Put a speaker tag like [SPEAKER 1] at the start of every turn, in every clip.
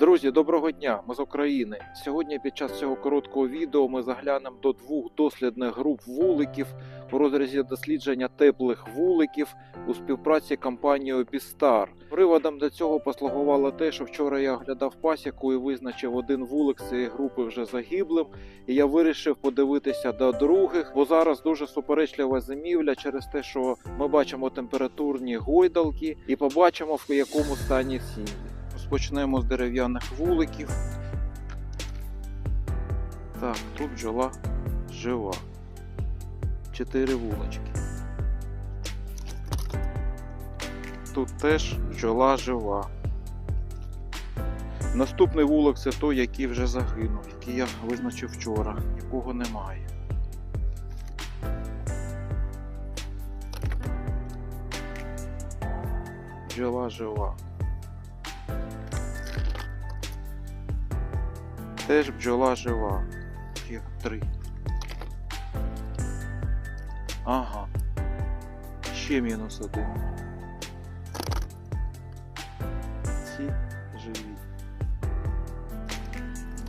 [SPEAKER 1] Друзі, доброго дня! Ми з України. Сьогодні під час цього короткого відео ми заглянемо до двох дослідних груп вуликів у розрізі дослідження теплих вуликів у співпраці компанією Пістар. Приводом до цього послугувало те, що вчора я оглядав пасіку і визначив один вулик з цієї групи вже загиблим. І я вирішив подивитися до других, бо зараз дуже суперечлива зимівля через те, що ми бачимо температурні гойдалки і побачимо в якому стані сім'ї. Розпочнемо з дерев'яних вуликів. Так, тут бджола жива. Чотири вулички. Тут теж бджола жива. Наступний вулик це той, який вже загинув, який я визначив вчора. Нікого немає. Бджола жива. Теж бджола жива. Їх три. Ага. Ще мінус один. Ці живі.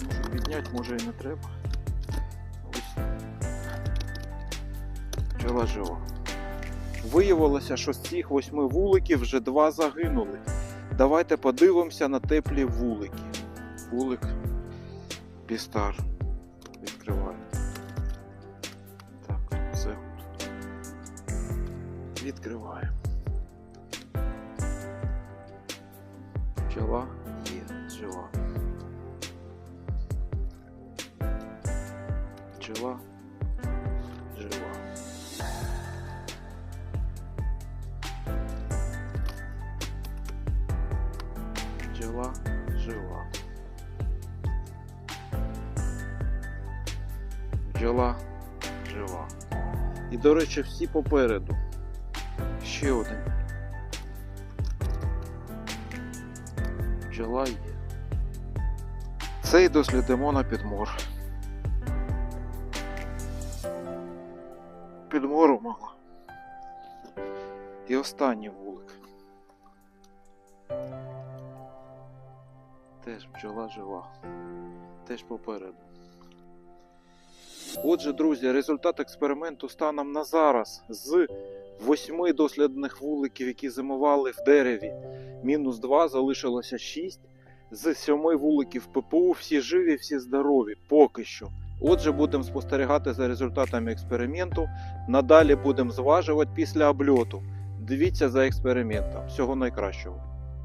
[SPEAKER 1] Можу підняти, може і не треба. Ось. Бджола жива. Виявилося, що з цих восьми вуликів вже два загинули. Давайте подивимося на теплі вулики. Вулик Пістар. Відкриваю. Так, все тут. Відкриваємо. Пчела є жива. Пчела жива. Пчела Бджола жива. І, до речі, всі попереду. Ще один. Бджола є. Цей дослідимо на підмор. Підмору мало. І останній вулик. Теж бджола жива. Теж попереду. Отже, друзі, результат експерименту станом на зараз з восьми дослідних вуликів, які зимували в дереві, мінус 2, залишилося 6. З сьоми вуликів ППУ всі живі, всі здорові, поки що. Отже, будемо спостерігати за результатами експерименту. Надалі будемо зважувати після обльоту. Дивіться за експериментом. Всього найкращого.